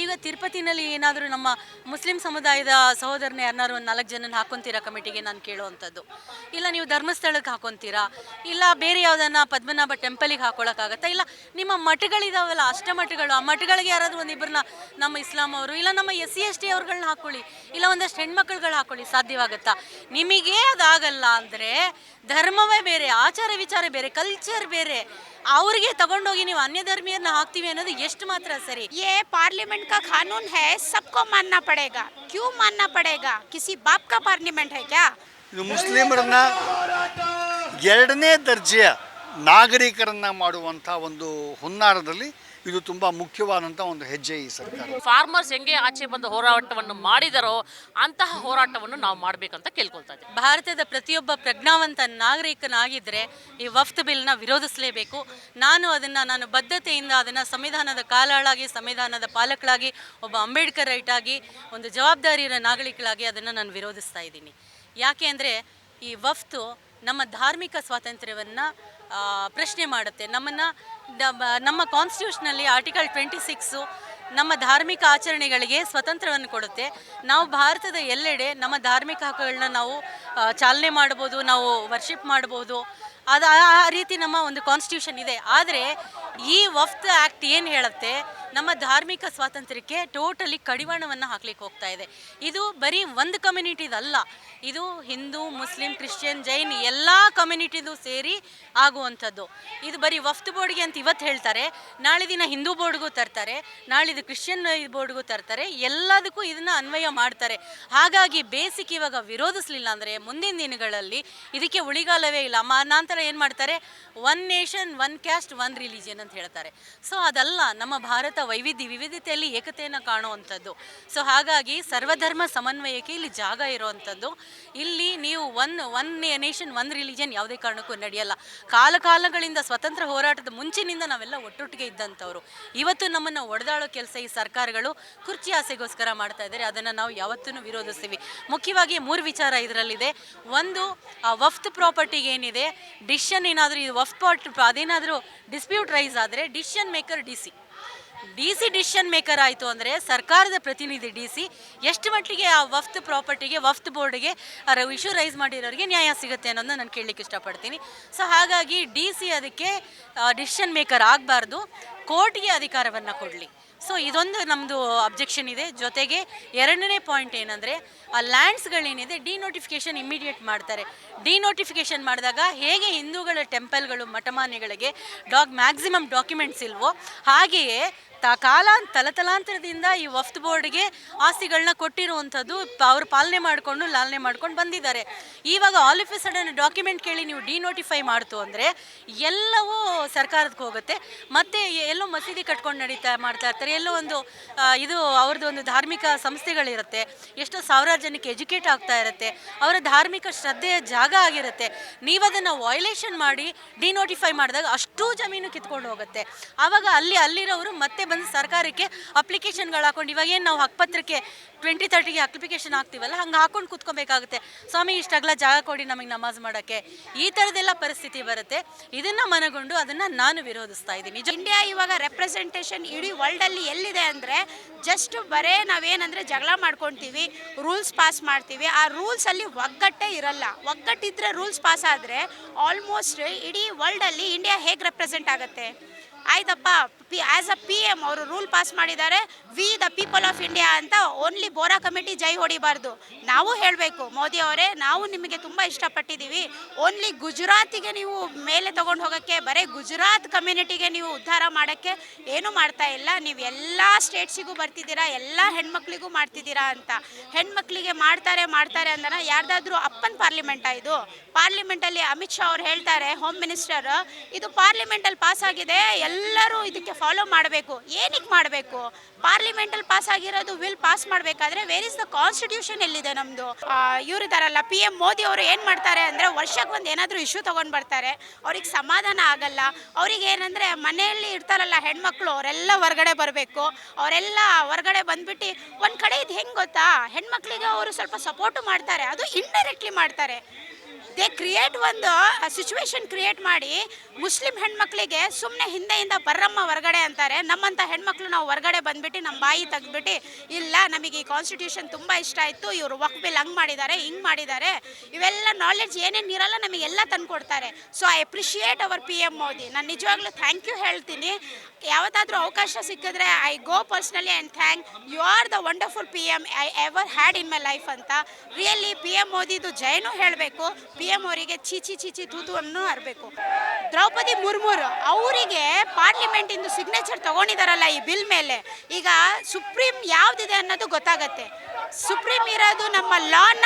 ಈಗ ತಿರುಪತಿನಲ್ಲಿ ಏನಾದರೂ ನಮ್ಮ ಮುಸ್ಲಿಂ ಸಮುದಾಯದ ಸಹೋದರನ ಯಾರನ್ನಾರು ಒಂದು ನಾಲ್ಕು ಜನನ ಹಾಕೊಂತೀರಾ ಕಮಿಟಿಗೆ? ನಾನು ಕೇಳುವಂಥದ್ದು. ಇಲ್ಲ ನೀವು ಧರ್ಮಸ್ಥಳಕ್ಕೆ ಹಾಕೊಂತೀರಾ? ಇಲ್ಲ ಬೇರೆ ಯಾವುದನ್ನ ಪದ್ಮನಾಭ ಟೆಂಪಲಿಗೆ ಹಾಕೊಳ್ಳೋಕ್ಕಾಗತ್ತಾ ಇಲ್ಲ ನಿಮ್ಮ ಮಠಗಳಿದಾವಲ್ಲ ಅಷ್ಟಮಠಗಳು ಆ ಮಠಗಳಿಗೆ ಯಾರಾದರೂ ಒಂದಿಬ್ಬರನ್ನ ನಮ್ಮ ಇಸ್ಲಾಂ ಅವರು, ಇಲ್ಲ ನಮ್ಮ ಎಸ್ ಸಿ ಎಸ್ ಟಿ ಅವ್ರುಗಳನ್ನ ಹಾಕೊಳ್ಳಿ, ಇಲ್ಲ ಒಂದಷ್ಟು ಹೆಣ್ಮಕ್ಳುಗಳು ಹಾಕೊಳ್ಳಿ, ಸಾಧ್ಯವಾಗುತ್ತಾ? ನಿಮಗೆ ಅದಾಗಲ್ಲ ಅಂದರೆ ಧರ್ಮವೇ ಬೇರೆ, ಆಚಾರ ವಿಚಾರ ಬೇರೆ ಕಲ್ಚರ್ ಬೇರೆ. ಅವ್ರಿಗೆ ತಗೊಂಡೋಗಿ ನೀವು ಅನ್ಯ ಧರ್ಮೀಯರನ್ನ ಹಾಕ್ತೀವಿ ಅನ್ನೋದು ಎಷ್ಟು ಮಾತ್ರ ಸರಿ ये पार्लियामेंट का कानून है सबको मानना पड़ेगा क्यों मानना पड़ेगा किसी बाप का पार्लियामेंट है क्या ಇದು ಮುಸ್ಲಿಮರನ್ನ ಎರಡನೇ ದರ್ಜೆಯ ನಾಗರಿಕರನ್ನ ಮಾಡುವಂಥ ಒಂದು ಹುನ್ನಾರದಲ್ಲಿ ಇದು ತುಂಬ ಮುಖ್ಯವಾದಂಥ ಒಂದು ಹೆಜ್ಜೆ ಈ ಸರ್ಕಾರ. ಫಾರ್ಮರ್ಸ್ ಹೆಂಗೆ ಆಚೆ ಬಂದು ಹೋರಾಟವನ್ನು ಮಾಡಿದರೋ ಅಂತಹ ಹೋರಾಟವನ್ನು ನಾವು ಮಾಡಬೇಕಂತ ಕೇಳ್ಕೊಳ್ತಾ ಇದ್ದೀವಿ. ಭಾರತದ ಪ್ರತಿಯೊಬ್ಬ ಪ್ರಜ್ಞಾವಂತ ನಾಗರಿಕನಾಗಿದ್ದರೆ ಈ ವಫ್ತ್ ಬಿಲ್ನ ವಿರೋಧಿಸಲೇಬೇಕು. ನಾನು ಅದನ್ನು ನಾನು ಬದ್ಧತೆಯಿಂದ ಅದನ್ನು ಸಂವಿಧಾನದ ಕಾಲಾಳಾಗಿ ಸಂವಿಧಾನದ ಪಾಲಕಳಾಗಿ ಒಬ್ಬ ಅಂಬೇಡ್ಕರ್ ರೈಟ್ ಆಗಿ ಒಂದು ಜವಾಬ್ದಾರಿಯ ನಾಗರಿಕಳಾಗಿ ಅದನ್ನು ನಾನು ವಿರೋಧಿಸ್ತಾ ಇದ್ದೀನಿ. ಯಾಕೆ ಅಂದರೆ ಈ ವಫ್ತು ನಮ್ಮ ಧಾರ್ಮಿಕ ಸ್ವಾತಂತ್ರ್ಯವನ್ನು ಪ್ರಶ್ನೆ ಮಾಡುತ್ತೆ. ನಮ್ಮನ್ನು ನಮ್ಮ ಕಾನ್ಸ್ಟಿಟ್ಯೂಷನಲ್ಲಿ ಆರ್ಟಿಕಲ್ ಟ್ವೆಂಟಿ ಸಿಕ್ಸು ನಮ್ಮ ಧಾರ್ಮಿಕ ಆಚರಣೆಗಳಿಗೆ ಸ್ವತಂತ್ರವನ್ನು ಕೊಡುತ್ತೆ. ನಾವು ಭಾರತದ ಎಲ್ಲೆಡೆ ನಮ್ಮ ಧಾರ್ಮಿಕ ಹಕ್ಕುಗಳನ್ನ ನಾವು ಚಾಲನೆ ಮಾಡ್ಬೋದು ನಾವು ವರ್ಷಿಪ್ ಮಾಡ್ಬೋದು ಅದು, ಆ ರೀತಿ ನಮ್ಮ ಒಂದು ಕಾನ್ಸ್ಟಿಟ್ಯೂಷನ್ ಇದೆ. ಆದರೆ ಈ ವಫ್ತ್ ಆ್ಯಕ್ಟ್ ಏನು ಹೇಳುತ್ತೆ, ನಮ್ಮ ಧಾರ್ಮಿಕ ಸ್ವಾತಂತ್ರ್ಯಕ್ಕೆ ಟೋಟಲಿ ಕಡಿವಾಣವನ್ನು ಹಾಕ್ಲಿಕ್ಕೆ ಹೋಗ್ತಾ ಇದೆ. ಇದು ಬರೀ ಒಂದು ಕಮ್ಯುನಿಟಿದಲ್ಲ, ಇದು ಹಿಂದೂ, ಮುಸ್ಲಿಂ, ಕ್ರಿಶ್ಚಿಯನ್, ಜೈನ್ ಎಲ್ಲ ಕಮ್ಯುನಿಟಿದು ಸೇರಿ ಆಗುವಂಥದ್ದು. ಇದು ಬರೀ ವಫ್ತ್ ಬೋರ್ಡ್ಗೆ ಅಂತ ಇವತ್ತು ಹೇಳ್ತಾರೆ, ನಾಳೆ ದಿನ ಹಿಂದೂ ಬೋರ್ಡ್ಗೂ ತರ್ತಾರೆ ನಾಳಿದು ಕ್ರಿಶ್ಚಿಯನ್ ಬೋರ್ಡ್ಗೂ ತರ್ತಾರೆ, ಎಲ್ಲದಕ್ಕೂ ಇದನ್ನು ಅನ್ವಯ ಮಾಡ್ತಾರೆ. ಹಾಗಾಗಿ ಬೇಸಿಕ್ ಇವಾಗ ವಿರೋಧಿಸಲಿಲ್ಲ ಅಂದರೆ ಮುಂದಿನ ದಿನಗಳಲ್ಲಿ ಇದಕ್ಕೆ ಉಳಿಗಾಲವೇ ಇಲ್ಲ. ಮಾ ನಂತರ ಏನು ಮಾಡ್ತಾರೆ? One nation one caste one religion ಅಂತ ಹೇಳ್ತಾರೆ. ಸೊ ಅದಲ್ಲ, ನಮ್ಮ ಭಾರತ ವೈವಿಧ್ಯ, ವಿವಿಧತೆಯಲ್ಲಿ ಏಕತೆಯನ್ನು ಕಾಣುವಂಥದ್ದು. ಸೊ ಹಾಗಾಗಿ ಸರ್ವಧರ್ಮ ಸಮನ್ವಯಕ್ಕೆ ಇಲ್ಲಿ ಜಾಗ ಇರುವಂಥದ್ದು. ಇಲ್ಲಿ ನೀವು one one nation, one religion ಯಾವುದೇ ಕಾರಣಕ್ಕೂ ನಡೆಯಲ್ಲ. ಕಾಲ ಕಾಲಗಳಿಂದ ಸ್ವತಂತ್ರ ಹೋರಾಟದ ಮುಂಚಿನಿಂದ ನಾವೆಲ್ಲ ಒಟ್ಟೊಟ್ಟಿಗೆ ಇದ್ದಂಥವ್ರು. ಇವತ್ತು ನಮ್ಮನ್ನು ಒಡೆದಾಳೋ ಕೆಲಸ ಈ ಸರ್ಕಾರಗಳು ಕುರ್ಚಿ ಆಸೆಗೋಸ್ಕರ ಮಾಡ್ತಾ ಇದ್ದಾರೆ. ಅದನ್ನು ನಾವು ಯಾವತ್ತೂ ವಿರೋಧಿಸ್ತೀವಿ. ಮುಖ್ಯವಾಗಿ ಮೂರು ವಿಚಾರ ಇದರಲ್ಲಿದೆ. ಒಂದು, ಆ ವಫ್ತ್ ಪ್ರಾಪರ್ಟಿಗೆ ಏನಿದೆ ಡಿಶನ್ ಏನಾದರೂ ಇದು ವಫ್ತ್ ಪಾಟ್ ಅದೇನಾದರೂ ಡಿಸ್ಪ್ಯೂಟ್ ರೈಸ್ ಆದರೆ decision maker D C D C decision maker ಆಯಿತು ಅಂದರೆ ಸರ್ಕಾರದ ಪ್ರತಿನಿಧಿ ಡಿ ಸಿ ಎಷ್ಟು ಮಟ್ಟಿಗೆ ಆ ವಫ್ತ್ ಪ್ರಾಪರ್ಟಿಗೆ, ವಫ್ತ್ ಬೋರ್ಡ್ಗೆ ಇಶ್ಯೂ ರೈಸ್ ಮಾಡಿರೋರಿಗೆ ನ್ಯಾಯ ಸಿಗುತ್ತೆ ಅನ್ನೋದನ್ನ ನಾನು ಕೇಳಲಿಕ್ಕೆ ಇಷ್ಟಪಡ್ತೀನಿ. ಸೊ ಹಾಗಾಗಿ ಡಿ ಸಿ ಅದಕ್ಕೆ ಡಿಸಿಷನ್ ಮೇಕರ್ ಆಗಬಾರ್ದು. ಕೋರ್ಟ್ಗೆ ಅಧಿಕಾರವನ್ನು ಕೊಡಲಿ. ಸೊ ಇದೊಂದು ನಮ್ಮದು ಅಬ್ಜೆಕ್ಷನ್ ಇದೆ. ಜೊತೆಗೆ ಎರಡನೇ ಪಾಯಿಂಟ್ ಏನಂದರೆ, ಆ ಲ್ಯಾಂಡ್ಸ್ಗಳೇನಿದೆ ಡಿನೋಟಿಫಿಕೇಷನ್ ಇಮಿಡಿಯೇಟ್ ಮಾಡ್ತಾರೆ. ಡಿನೋಟಿಫಿಕೇಷನ್ ಮಾಡಿದಾಗ ಹೇಗೆ ಹಿಂದೂಗಳ ಟೆಂಪಲ್ಗಳು ಮಠಮಾನ್ಯಗಳಿಗೆ ಡಾಕ್ ಮ್ಯಾಕ್ಸಿಮಮ್ ಡಾಕ್ಯುಮೆಂಟ್ಸ್ ಇಲ್ವೋ, ಹಾಗೆಯೇ ತ ಕಾಲ ತಲತಲಾಂತರದಿಂದ ಈ ವಫ್ತ್ ಬೋರ್ಡ್ಗೆ ಆಸ್ತಿಗಳನ್ನ ಕೊಟ್ಟಿರುವಂಥದ್ದು ಅವರು ಪಾಲನೆ ಮಾಡಿಕೊಂಡು ಲಾಲನೆ ಮಾಡ್ಕೊಂಡು ಬಂದಿದ್ದಾರೆ. ಇವಾಗ ಆಲ್ ಆಫ್ ಸಡನ್ ಡಾಕ್ಯುಮೆಂಟ್ ಕೇಳಿ ನೀವು ಡಿನೋಟಿಫೈ ಮಾಡ್ತು ಅಂದರೆ ಎಲ್ಲವೂ ಸರ್ಕಾರಕ್ಕೆ ಹೋಗುತ್ತೆ. ಮತ್ತೆ ಎಲ್ಲೋ ಮಸೀದಿ ಕಟ್ಕೊಂಡು ನಡೀತಾ ಮಾಡ್ತಾ ಇರ್ತಾರೆ. ಎಲ್ಲೋ ಒಂದು ಇದು ಅವ್ರದ್ದು ಒಂದು ಧಾರ್ಮಿಕ ಸಂಸ್ಥೆಗಳಿರುತ್ತೆ. ಎಷ್ಟೋ ಸಾವಿರಾರು ಜನಕ್ಕೆ ಎಜುಕೇಟ್ ಆಗ್ತಾ ಇರುತ್ತೆ. ಅವರ ಧಾರ್ಮಿಕ ಶ್ರದ್ಧೆಯ ಜಾಗ ಆಗಿರುತ್ತೆ. ನೀವು ಅದನ್ನು ವೈಲೇಷನ್ ಮಾಡಿ ಡಿನೋಟಿಫೈ ಮಾಡಿದಾಗ ಅಷ್ಟೂ ಜಮೀನು ಕಿತ್ಕೊಂಡು ಹೋಗುತ್ತೆ. ಆವಾಗ ಅಲ್ಲಿ ಅಲ್ಲಿರೋರು ಮತ್ತೆ ಬಂದು ಸರ್ಕಾರಕ್ಕೆ ಅಪ್ಲಿಕೇಶನ್ಗಳು ಹಾಕೊಂಡು ಇವಾಗ ಏನು ನಾವು ಹಕ್ಕಪತ್ರಕ್ಕೆ ಟ್ವೆಂಟಿ ತರ್ಟಿಗೆ ಅಪ್ಲಿಕೇಶನ್ ಹಾಕ್ತೀವಲ್ಲ, ಹಂಗೆ ಹಾಕೊಂಡು ಕೂತ್ಕೊಬೇಕಾಗುತ್ತೆ. ಸ್ವಾಮಿ ಇಷ್ಟಾಗಲ ಜಾಗ ಕೊಡಿ ನಮಗೆ ನಮಾಜ್ ಮಾಡೋಕ್ಕೆ. ಈ ಥರದ್ದೆಲ್ಲ ಪರಿಸ್ಥಿತಿ ಬರುತ್ತೆ. ಇದನ್ನು ಮನಗೊಂಡು ಅದನ್ನು ನಾನು ವಿರೋಧಿಸ್ತಾ ಇದ್ದೀನಿ. ಇಂಡಿಯಾ ಇವಾಗ ರೆಪ್ರೆಸೆಂಟೇಷನ್ ಇಡೀ ವರ್ಲ್ಡಲ್ಲಿ ಎಲ್ಲಿದೆ ಅಂದರೆ ಜಸ್ಟ್ ಬರೇ ನಾವೇನಂದರೆ ಜಗಳ ಮಾಡ್ಕೊತೀವಿ ರೂಲ್ಸ್ ಪಾಸ್ ಮಾಡ್ತೀವಿ. ಆ ರೂಲ್ಸಲ್ಲಿ ಒಗ್ಗಟ್ಟೇ ಇರಲ್ಲ. ಒಗ್ಗಟ್ಟಿದ್ರೆ ರೂಲ್ಸ್ ಪಾಸ್ ಆದರೆ ಆಲ್ಮೋಸ್ಟ್ ಇಡೀ ವರ್ಲ್ಡಲ್ಲಿ ಇಂಡಿಯಾ ಹೇಗೆ ರೆಪ್ರೆಸೆಂಟ್ ಆಗುತ್ತೆ? ಆಯ್ತಪ್ಪ P as a P M ಅವರು ರೂಲ್ ಪಾಸ್ ಮಾಡಿದ್ದಾರೆ. We the people of India ಅಂತ ಓನ್ಲಿ ಬೋರಾ ಕಮಿಟಿ ಜೈ ಹೊಡಿಬಾರ್ದು. ನಾವು ಹೇಳಬೇಕು, ಮೋದಿ ಅವರೇ, ನಾವು ನಿಮಗೆ ತುಂಬ ಇಷ್ಟಪಟ್ಟಿದ್ದೀವಿ. ಓನ್ಲಿ ಗುಜರಾತಿಗೆ ನೀವು ಮೇಲೆ ತೊಗೊಂಡು ಹೋಗೋಕ್ಕೆ, ಬರೀ ಗುಜರಾತ್ ಕಮ್ಯುನಿಟಿಗೆ ನೀವು ಉದ್ಧಾರ ಮಾಡೋಕ್ಕೆ ಏನೂ ಮಾಡ್ತಾ ಇಲ್ಲ. ನೀವು ಎಲ್ಲ ಸ್ಟೇಟ್ಸಿಗೂ ಬರ್ತಿದ್ದೀರಾ, ಎಲ್ಲ ಹೆಣ್ಮಕ್ಳಿಗೂ ಮಾಡ್ತಿದ್ದೀರಾ ಅಂತ. ಹೆಣ್ಮಕ್ಳಿಗೆ ಮಾಡ್ತಾರೆ ಮಾಡ್ತಾರೆ ಅಂದ್ರೆ ಯಾರ್ದಾದ್ರೂ ಅಪ್ಪನ್ ಪಾರ್ಲಿಮೆಂಟಾ ಇದು? ಪಾರ್ಲಿಮೆಂಟಲ್ಲಿ ಅಮಿತ್ ಶಾ ಅವ್ರು ಹೇಳ್ತಾರೆ ಹೋಮ್ ಮಿನಿಸ್ಟರ್ ಇದು ಪಾರ್ಲಿಮೆಂಟಲ್ಲಿ ಪಾಸ್ ಆಗಿದೆ, ಎಲ್ಲರೂ ಇದಕ್ಕೆ ಫಾಲೋ ಮಾಡಬೇಕು, ಏನಕ್ಕೆ ಮಾಡಬೇಕು? ಪಾರ್ಲಿಮೆಂಟಲ್ಲಿ ಪಾಸ್ ಆಗಿರೋದು ವಿಲ್ ಪಾಸ್ ಮಾಡಬೇಕಾದ್ರೆ ವೇರ್ ಇಸ್ ದ ಕಾನ್ಸ್ಟಿಟ್ಯೂಷನ್ ಎಲ್ಲಿದೆ ನಮ್ಮದು ಇವರಿದಾರಲ್ಲ ಪಿ ಎಂ ಮೋದಿ ಅವರು ಏನು ಮಾಡ್ತಾರೆ ಅಂದರೆ ವರ್ಷಕ್ಕೆ ಒಂದು ಏನಾದರೂ ಇಶ್ಯೂ ತೊಗೊಂಡು ಬರ್ತಾರೆ, ಅವ್ರಿಗೆ ಸಮಾಧಾನ ಆಗಲ್ಲ, ಅವ್ರಿಗೆ ಏನಂದರೆ ಮನೆಯಲ್ಲಿ ಇರ್ತಾರಲ್ಲ ಹೆಣ್ಮಕ್ಳು, ಅವರೆಲ್ಲ ಹೊರಗಡೆ ಬರಬೇಕು, ಅವರೆಲ್ಲ ಹೊರಗಡೆ ಬಂದ್ಬಿಟ್ಟು ಒಂದು ಕಡೆ ಇದು ಹೆಂಗೆ ಗೊತ್ತಾ? ಹೆಣ್ಮಕ್ಳಿಗೆ ಅವರು ಸ್ವಲ್ಪ ಸಪೋರ್ಟು ಮಾಡ್ತಾರೆ, ಅದು ಇಂಡೈರೆಕ್ಟ್ಲಿ ಮಾಡ್ತಾರೆ. ದೇ ಕ್ರಿಯೇಟ್ ಒಂದು ಸಿಚುವೇಶನ್ ಕ್ರಿಯೇಟ್ ಮಾಡಿ ಮುಸ್ಲಿಂ ಹೆಣ್ಮಕ್ಳಿಗೆ ಸುಮ್ಮನೆ ಹಿಂದೆಯಿಂದ ಬರ್ರಮ್ಮ ಹೊರಗಡೆ ಅಂತಾರೆ. ನಮ್ಮಂಥ ಹೆಣ್ಮಕ್ಳು ನಾವು ಹೊರಗಡೆ ಬಂದ್ಬಿಟ್ಟು ನಮ್ಮ ಬಾಯಿ ತೆಗ್ದುಬಿಟ್ಟು, ಇಲ್ಲ, ನಮಗೆ ಈ ಕಾನ್ಸ್ಟಿಟ್ಯೂಷನ್ ತುಂಬ ಇಷ್ಟ ಆಯಿತು, ಇವರು ವಕ್ಬಿಲ್ ಹಂಗೆ ಮಾಡಿದ್ದಾರೆ, ಹಿಂಗೆ ಮಾಡಿದ್ದಾರೆ. ಇವೆಲ್ಲ ನಾಲೆಡ್ಜ್ ಏನೇನು ಇರಲ್ಲ ನಮಗೆಲ್ಲ ತಂದುಕೊಡ್ತಾರೆ. So I appreciate our P M Modi ನಾನು ನಿಜವಾಗ್ಲೂ ಥ್ಯಾಂಕ್ ಯು ಹೇಳ್ತೀನಿ. ಯಾವತ್ತಾದರೂ ಅವಕಾಶ ಸಿಕ್ಕಿದ್ರೆ I go personally and thank you are the wonderful P M I ever had in my life ಅಂತ. ರಿಯಲಿ ಪಿ ಎಂ ಮೋದಿದು ಜಯನೂ ಹೇಳಬೇಕು. ಪಿ ಎಂ ಅವರಿಗೆ ಚೀಚಿ ಚೀಚಿ ತೂತು ಅನ್ನೋ ಹರಬೇಕು. ದ್ರೌಪದಿ ಮುರ್ಮುರು ಅವರಿಗೆ ಪಾರ್ಲಿಮೆಂಟಿಂದು ಸಿಗ್ನೇಚರ್ ತಗೊಂಡಿದಾರಲ್ಲ ಈ ಬಿಲ್ ಮೇಲೆ. ಈಗ ಸುಪ್ರೀಂ ಯಾವ್ದಿದೆ ಅನ್ನೋದು ಗೊತ್ತಾಗತ್ತೆ. ಸುಪ್ರೀಂ ಇರೋದು ನಮ್ಮ ಲಾನ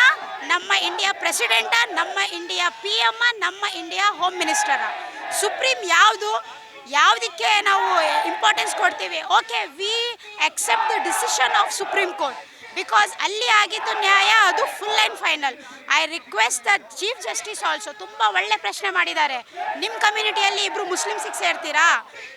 ನಮ್ಮ ಇಂಡಿಯಾ ಪ್ರೆಸಿಡೆಂಟ ನಮ್ಮ ಇಂಡಿಯಾ ಪಿ ಎಮ್ಮ ನಮ್ಮ ಇಂಡಿಯಾ ಹೋಮ್ ಮಿನಿಸ್ಟರ ಸುಪ್ರೀಂ ಯಾವುದು, ಯಾವುದಕ್ಕೆ ನಾವು ಇಂಪಾರ್ಟೆನ್ಸ್ ಕೊಡ್ತೀವಿ? Okay we accept the decision of supreme court because ಅಲ್ಲಿ ಆಗಿದ್ದು ನ್ಯಾಯ, ಅದು full and final I request the chief justice also ತುಂಬ ಒಳ್ಳೆ ಪ್ರಶ್ನೆ ಮಾಡಿದ್ದಾರೆ. ನಿಮ್ಮ ಕಮ್ಯುನಿಟಿಯಲ್ಲಿ ಇಬ್ಬರು ಮುಸ್ಲಿಮ್ಸಿಗೆ ಸೇರ್ತೀರಾ?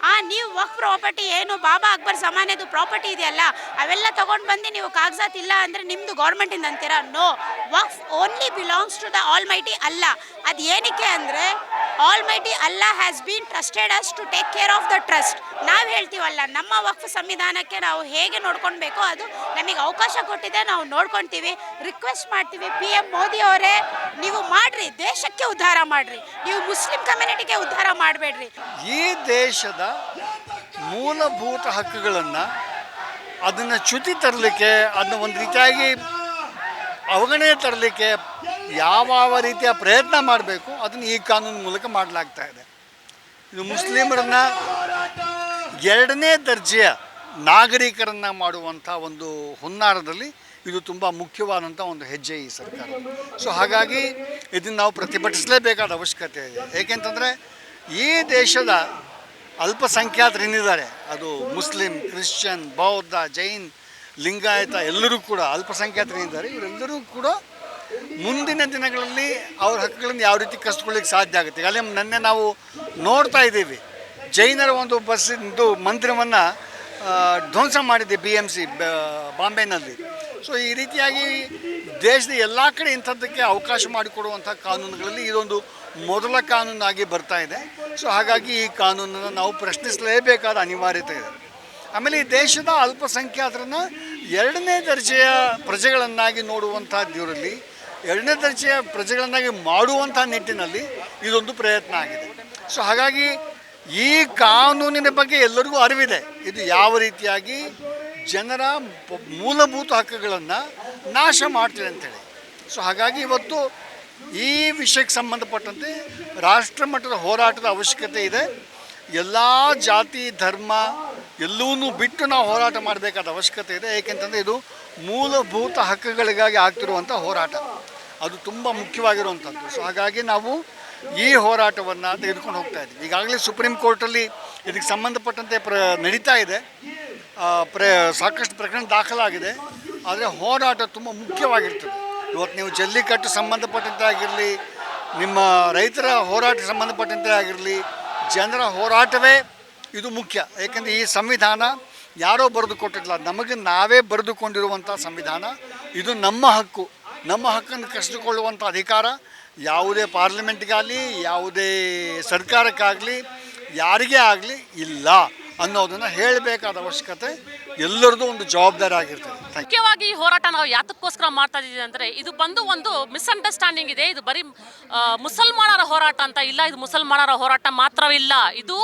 ಆ, ನೀವು ವಕ್ ಪ್ರಾಪರ್ಟಿ ಏನು, ಬಾಬಾ ಅಕ್ಬರ್ ಜಮಾನೆದು ಪ್ರಾಪರ್ಟಿ ಇದೆಯಲ್ಲ, ಅವೆಲ್ಲ ತೊಗೊಂಡು ಬಂದು ನೀವು ಕಾಗಜಾತ್ ಇಲ್ಲ ಅಂದರೆ ನಿಮ್ಮದು ಗೌರ್ಮೆಂಟಿಂದ ಅಂತೀರಾ? No Waqf only belongs to the almighty ಅಲ್ಲ ಅದು ಏನಕ್ಕೆ ಅಂದರೆ ಆಲ್ ಮೈಟಿ ಅಲ್ಲ has been trusted us to take care of the trust ನಾವು ಹೇಳ್ತೀವಲ್ಲ, ನಮ್ಮ ವಕ್ಫ್ ಸಂವಿಧಾನಕ್ಕೆ ನಾವು ಹೇಗೆ ನೋಡ್ಕೊಳ್ಬೇಕು ಅದು ನಮಗೆ ಅವಕಾಶ ಕೊಟ್ಟಿದೆ, ನಾವು ನೋಡ್ಕೊಂತೀವಿ. ರಿಕ್ವೆಸ್ಟ್ ಮಾಡ್ತೀವಿ ಪಿ ಎಂ ಮೋದಿ ಅವರೇ, ನೀವು ಮಾಡ್ರಿ, ದೇಶಕ್ಕೆ ಉದ್ಧಾರ ಮಾಡ್ರಿ. ನೀವು ಮುಸ್ಲಿಂ ಕಮ್ಯುನಿಟಿಗೆ ಉದ್ಧಾರ ಮಾಡಬೇಡ್ರಿ. ಈ ದೇಶದ ಮೂಲಭೂತ ಹಕ್ಕುಗಳನ್ನು ಅದನ್ನು ಚ್ಯುತಿ ತರಲಿಕ್ಕೆ, ಅದನ್ನ ಒಂದು ರೀತಿಯಾಗಿ ಅವಗಣನೆ ತರಲಿಕ್ಕೆ ಯಾವ ರೀತಿಯ ಪ್ರಯತ್ನ ಮಾಡಬೇಕು, ಅದನ್ನು ಈ ಕಾನೂನು ಮೂಲಕ ಮಾಡಲಾಗ್ತಾ ಇದೆ. ಇದು ಮುಸ್ಲಿಮರನ್ನ ಎರಡನೇ ದರ್ಜೆಯ ನಾಗರಿಕರನ್ನು ಮಾಡುವಂಥ ಒಂದು ಹುನ್ನಾರದಲ್ಲಿ ಇದು ತುಂಬ ಮುಖ್ಯವಾದಂಥ ಒಂದು ಹೆಜ್ಜೆ ಈ ಸರ್ಕಾರ. ಸೊ ಹಾಗಾಗಿ ಇದನ್ನು ನಾವು ಪ್ರತಿಭಟಿಸಲೇಬೇಕಾದ ಅವಶ್ಯಕತೆ ಇದೆ. ಏಕೆಂತಂದರೆ ಈ ದೇಶದ ಅಲ್ಪಸಂಖ್ಯಾತರೇನಿದ್ದಾರೆ ಅದು ಮುಸ್ಲಿಂ, ಕ್ರಿಶ್ಚಿಯನ್, ಬೌದ್ಧ, ಜೈನ್, ಲಿಂಗಾಯತ ಎಲ್ಲರೂ ಕೂಡ ಅಲ್ಪಸಂಖ್ಯಾತರೇನಿದ್ದಾರೆ ಇವರೆಲ್ಲರೂ ಕೂಡ ಮುಂದಿನ ದಿನಗಳಲ್ಲಿ ಅವ್ರ ಹಕ್ಕುಗಳನ್ನು ಯಾವ ರೀತಿ ಕಸ್ಕೊಳ್ಳಿಕ್ಕೆ ಸಾಧ್ಯ ಆಗುತ್ತೆ? ಅಲ್ಲಿ ನಿನ್ನೆ ನಾವು ನೋಡ್ತಾ ಇದ್ದೀವಿ. ಜೈನರ ಒಂದು ಬಸ್ಸಿಂದು ಮಂದಿರವನ್ನು ಧ್ವಂಸ ಮಾಡಿದೆ ಬಿ ಎಂ ಸಿ ಬಾಂಬೆನಲ್ಲಿ. ಸೊ ಈ ರೀತಿಯಾಗಿ ದೇಶದ ಎಲ್ಲ ಕಡೆ ಇಂಥದ್ದಕ್ಕೆ ಅವಕಾಶ ಮಾಡಿಕೊಡುವಂಥ ಕಾನೂನುಗಳಲ್ಲಿ ಇದೊಂದು ಮೊದಲ ಕಾನೂನಾಗಿ ಬರ್ತಾ ಇದೆ. ಸೊ ಹಾಗಾಗಿ ಈ ಕಾನೂನನ್ನು ನಾವು ಪ್ರಶ್ನಿಸಲೇಬೇಕಾದ ಅನಿವಾರ್ಯತೆ ಇದೆ. ಆಮೇಲೆ ಈ ದೇಶದ ಅಲ್ಪಸಂಖ್ಯಾತರನ್ನ ಎರಡನೇ ದರ್ಜೆಯ ಪ್ರಜೆಗಳನ್ನಾಗಿ ನೋಡುವಂಥದ್ದಿರಲಿ ಎರಡನೇ ದರ್ಜೆಯ ಪ್ರಜೆಗಳನ್ನಾಗಿ ಮಾಡುವಂಥ ನಿಟ್ಟಿನಲ್ಲಿ ಇದೊಂದು ಪ್ರಯತ್ನ ಆಗಿದೆ. ಸೊ ಹಾಗಾಗಿ ಈ ಕಾನೂನಿನ ಬಗ್ಗೆ ಎಲ್ಲರಿಗೂ ಅರಿವಿದೆ. ಇದು ಯಾವ ರೀತಿಯಾಗಿ ಜನರ ಮೂಲಭೂತ ಹಕ್ಕುಗಳನ್ನು ನಾಶ ಮಾಡ್ತಿದೆ ಅಂತೇಳಿ. ಸೊ ಹಾಗಾಗಿ ಇವತ್ತು ಈ ವಿಷಯಕ್ಕೆ ಸಂಬಂಧಪಟ್ಟಂತೆ ರಾಷ್ಟ್ರ ಮಟ್ಟದ ಹೋರಾಟದ ಅವಶ್ಯಕತೆ ಇದೆ. ಎಲ್ಲ ಜಾತಿ, ಧರ್ಮ ಎಲ್ಲವನ್ನೂ ಬಿಟ್ಟು ನಾವು ಹೋರಾಟ ಮಾಡಬೇಕಾದ ಅವಶ್ಯಕತೆ ಇದೆ. ಏಕೆಂತಂದರೆ ಇದು ಮೂಲಭೂತ ಹಕ್ಕುಗಳಿಗಾಗಿ ಆಗ್ತಿರುವಂಥ ಹೋರಾಟ. ಅದು ತುಂಬ ಮುಖ್ಯವಾಗಿರುವಂಥದ್ದು ಸೊ ಹಾಗಾಗಿ ನಾವು ಈ ಹೋರಾಟವನ್ನು ತೆಗೆದುಕೊಂಡು ಹೋಗ್ತಾ ಇದ್ದೀವಿ ಈಗಾಗಲೇ ಸುಪ್ರೀಂ ಕೋರ್ಟಲ್ಲಿ ಇದಕ್ಕೆ ಸಂಬಂಧಪಟ್ಟಂತೆ ಪ್ರ ನಡೀತಾ ಇದೆ. ಪ್ರ ಸಾಕಷ್ಟು ಪ್ರಕರಣ ದಾಖಲಾಗಿದೆ. ಆದರೆ ಹೋರಾಟ ತುಂಬ ಮುಖ್ಯವಾಗಿರ್ತದೆ. ಇವತ್ತು ನೀವು ಜಲ್ಲಿಕಟ್ಟು ಸಂಬಂಧಪಟ್ಟಂತೆ ಆಗಿರಲಿ, ನಿಮ್ಮ ರೈತರ ಹೋರಾಟ ಸಂಬಂಧಪಟ್ಟಂತೆ ಆಗಿರಲಿ, ಜನರ ಹೋರಾಟವೇ ಇದು ಮುಖ್ಯ. ಏಕೆಂದರೆ ಈ ಸಂವಿಧಾನ ಯಾರೋ ಬರೆದು ನಮಗೆ ನಾವೇ ಬರೆದುಕೊಂಡಿರುವಂಥ ಸಂವಿಧಾನ. ಇದು ನಮ್ಮ ಹಕ್ಕು. ನಮ್ಮ ಹಕ್ಕನ್ನು ಕಸಿದುಕೊಳ್ಳುವಂಥ ಅಧಿಕಾರ ಯಾವುದೇ ಪಾರ್ಲಿಮೆಂಟ್ಗಾಗಲಿ ಯಾವುದೇ ಸರ್ಕಾರಕ್ಕಾಗಲಿ ಯಾರಿಗೇ ಆಗಲಿ ಇಲ್ಲ. ಅನ್ನೋದನ್ನು ಹೇಳಬೇಕಾದ ಅವಶ್ಯಕತೆ ಎಲ್ಲರದ್ದು ಒಂದು ಜವಾಬ್ದಾರಿ ಆಗಿರ್ತದೆ. ಮುಖ್ಯವಾಗಿ ಈ ಹೋರಾಟ ನಾವು ಯಾತಕ್ಕೋಸ್ಕರ ಮಾಡ್ತಾ ಇದ್ದೀವಿ ಅಂದ್ರೆ ಇದು ಬಂದು ಒಂದು ಮಿಸ್ಅಂಡರ್ಸ್ಟ್ಯಾಂಡಿಂಗ್ ಇದೆ. ಇದು ಬರೀ ಮುಸಲ್ಮಾನರ ಹೋರಾಟ ಅಂತ ಇಲ್ಲ. ಇದು ಮುಸಲ್ಮಾನರ ಹೋರಾಟ ಮಾತ್ರವಿಲ್ಲ ಇದು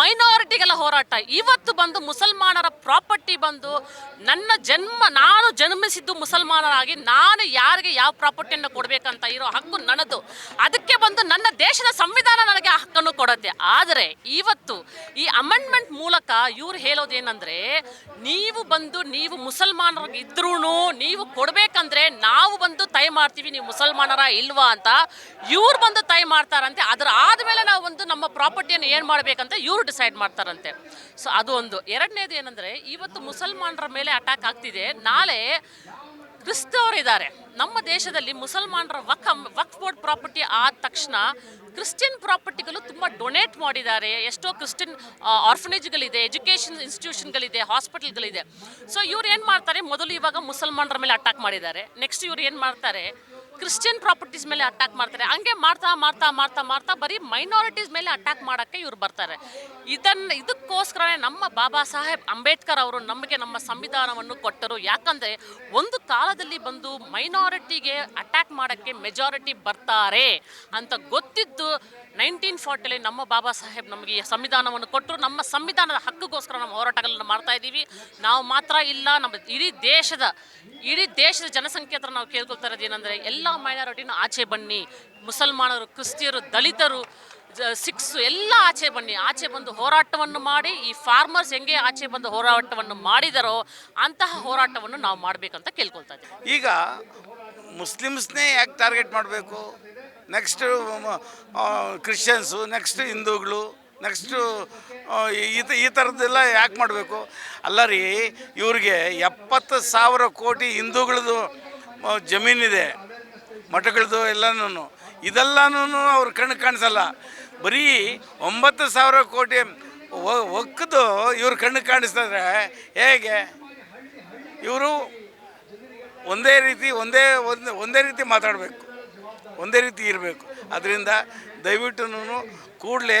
ಮೈನಾರಿಟಿಗಳ ಹೋರಾಟ. ಇವತ್ತು ಬಂದು ಮುಸಲ್ಮಾನರ ಪ್ರಾಪರ್ಟಿ ಬಂದು ನನ್ನ ಜನ್ಮ, ನಾನು ಜನ್ಮಿಸಿದ್ದು ಮುಸಲ್ಮಾನರಾಗಿ ನಾನು ಯಾರಿಗೆ ಯಾವ ಪ್ರಾಪರ್ಟಿಯನ್ನು ಕೊಡಬೇಕಂತ ಇರೋ ಹಕ್ಕು ನನ್ನದು. ಅದಕ್ಕೆ ಬಂದು ನನ್ನ ದೇಶದ ಸಂವಿಧಾನ ಹಕ್ಕನ್ನು ಕೊಡುತ್ತೆ. ಆದರೆ ಇವತ್ತು ಈ ಅಮೆಂಡ್ಮೆಂಟ್ ಮೂಲಕ ಇವ್ರು ಹೇಳೋದೇನಂದ್ರೆ, ನೀವು ಬಂದು ನೀವು ಮುಸಲ್ಮಾನರಿಗೆ ಇದ್ರೂ ನೀವು ಕೊಡ್ಬೇಕಂದ್ರೆ ನಾವು ಬಂದು ತೈ ಮಾಡ್ತೀವಿ, ನೀವು ಮುಸಲ್ಮಾನರ ಇಲ್ವಾ ಅಂತ ಇವ್ರು ಬಂದು ತೈ ಮಾಡ್ತಾರಂತೆ. ಅದರ ಆದ್ಮೇಲೆ ನಾವು ಒಂದು ನಮ್ಮ ಪ್ರಾಪರ್ಟಿಯನ್ನು ಏನು ಮಾಡಬೇಕಂತ ಇವ್ರು ಡಿಸೈಡ್ ಮಾಡ್ತಾರಂತೆ. ಸೊ, ಅದು ಒಂದು. ಎರಡನೇದು ಏನಂದ್ರೆ, ಇವತ್ತು ಮುಸಲ್ಮಾನರ ಮೇಲೆ ಅಟ್ಯಾಕ್ ಆಗ್ತಿದೆ. ನಾಳೆ ಕ್ರಿಸ್ತವರಿದ್ದಾರೆ. ನಮ್ಮ ದೇಶದಲ್ಲಿ ಮುಸಲ್ಮಾನರ ವಕ್ ವಕ್ ಬೋರ್ಡ್ ಪ್ರಾಪರ್ಟಿ ಆದ ತಕ್ಷಣ ಕ್ರಿಶ್ಚಿಯನ್ ಪ್ರಾಪರ್ಟಿಗಳು ತುಂಬ ಡೊನೇಟ್ ಮಾಡಿದ್ದಾರೆ. ಎಷ್ಟೋ ಕ್ರಿಶ್ಚಿಯನ್ ಆರ್ಫನೇಜ್ಗಳಿದೆ, ಎಜುಕೇಷನ್ ಇನ್ಸ್ಟಿಟ್ಯೂಷನ್ಗಳಿದೆ ಹಾಸ್ಪಿಟಲ್ಗಳಿದೆ. ಸೊ ಇವ್ರು ಏನು ಮಾಡ್ತಾರೆ? ಮೊದಲು ಇವಾಗ ಮುಸಲ್ಮಾನರ ಮೇಲೆ ಅಟ್ಯಾಕ್ ಮಾಡಿದ್ದಾರೆ. ನೆಕ್ಸ್ಟ್ ಇವ್ರು ಏನು ಮಾಡ್ತಾರೆ? ಕ್ರಿಶ್ಚಿಯನ್ ಪ್ರಾಪರ್ಟೀಸ್ ಮೇಲೆ ಅಟ್ಯಾಕ್ ಮಾಡ್ತಾರೆ. ಹಂಗೆ ಮಾಡ್ತಾ ಮಾಡ್ತಾ ಮಾಡ್ತಾ ಮಾಡ್ತಾ ಬರೀ ಮೈನಾರಿಟೀಸ್ ಮೇಲೆ ಅಟ್ಯಾಕ್ ಮಾಡೋಕ್ಕೆ ಇವ್ರು ಬರ್ತಾರೆ. ಇದನ್ನು ಇದಕ್ಕೋಸ್ಕರನೇ ನಮ್ಮ ಬಾಬಾ ಸಾಹೇಬ್ ಅಂಬೇಡ್ಕರ್ ಅವರು ನಮಗೆ ನಮ್ಮ ಸಂವಿಧಾನವನ್ನು ಕೊಟ್ಟರು. ಯಾಕಂದರೆ ಒಂದು ಕಾಲದಲ್ಲಿ ಬಂದು ಮೈನಾರಿಟಿಗೆ ಅಟ್ಯಾಕ್ ಮಾಡೋಕ್ಕೆ ಮೆಜಾರಿಟಿ ಬರ್ತಾರೆ ಅಂತ ಗೊತ್ತಿದ್ದು ನೈನ್ಟೀನ್ ಫಾರ್ಟಿಲಿ ನಮ್ಮ ಬಾಬಾ ಸಾಹೇಬ್ ನಮಗೆ ಈ ಸಂವಿಧಾನವನ್ನು ಕೊಟ್ಟರು. ನಮ್ಮ ಸಂವಿಧಾನದ ಹಕ್ಕಿಗೋಸ್ಕರ ನಮ್ಮ ಹೋರಾಟಗಳನ್ನು ಮಾಡ್ತಾ ಇದ್ದೀವಿ. ನಾವು ಮಾತ್ರ ಇಲ್ಲ, ನಮ್ಮ ಇಡೀ ದೇಶದ ಇಡೀ ದೇಶದ ಜನಸಂಖ್ಯೆ ಹತ್ರ ನಾವು ಕೇಳ್ಕೊಳ್ತಾ ಇರೋದು ಏನಂದರೆ ಎಲ್ಲ ಮೈನಾರಿಟಿನೂ ಆಚೆ ಬನ್ನಿ. ಮುಸಲ್ಮಾನರು, ಕ್ರಿಸ್ತಿಯರು, ದಲಿತರು ಸಿಕ್ಸ್ ಎಲ್ಲ ಆಚೆ ಬನ್ನಿ. ಆಚೆ ಬಂದು ಹೋರಾಟವನ್ನು ಮಾಡಿ, ಈ ಫಾರ್ಮರ್ಸ್ ಹೆಂಗೆ ಆಚೆ ಬಂದು ಹೋರಾಟವನ್ನು ಮಾಡಿದರೋ ಅಂತಹ ಹೋರಾಟವನ್ನು ನಾವು ಮಾಡಬೇಕಂತ ಕೇಳ್ಕೊಳ್ತಾ ಇದ್ದೀವಿ. ಈಗ ಮುಸ್ಲಿಮ್ಸ್ನೇ ಯಾಕೆ ಟಾರ್ಗೆಟ್ ಮಾಡಬೇಕು? ನೆಕ್ಸ್ಟು ಕ್ರಿಶ್ಚಿಯನ್ಸು ನೆಕ್ಸ್ಟ್ ಹಿಂದೂಗಳು ನೆಕ್ಸ್ಟು ಈ ತ- ಈ ಥರದ್ದೆಲ್ಲ ಯಾಕೆ ಮಾಡಬೇಕು? ಅಲ್ಲ ರೀ, ಇವ್ರಿಗೆ ಎಪ್ಪತ್ತು ಸಾವಿರ ಕೋಟಿ ಹಿಂದೂಗಳದ್ದು ಜಮೀನಿದೆ. ಮಠಗಳದ್ದು ಎಲ್ಲನೂ ಇದೆಲ್ಲನೂ ಅವ್ರ ಕಣ್ಣು ಕಾಣಿಸಲ್ಲ. ಬರೀ ಒಂಬತ್ತು ಸಾವಿರ ಕೋಟಿ ಒಕ್ಕದು ಇವ್ರ ಕಣ್ಣು ಕಾಣಿಸ್ತಾರೆ ಹೇಗೆ? ಇವರು ಒಂದೇ ರೀತಿ, ಒಂದೇ ಒಂದೇ ಒಂದೇ ರೀತಿ ಮಾತಾಡಬೇಕು. ಒಂದೇ ರೀತಿ ಇರಬೇಕು. ಅದರಿಂದ ದಯವಿಟ್ಟು ಕೂಡಲೇ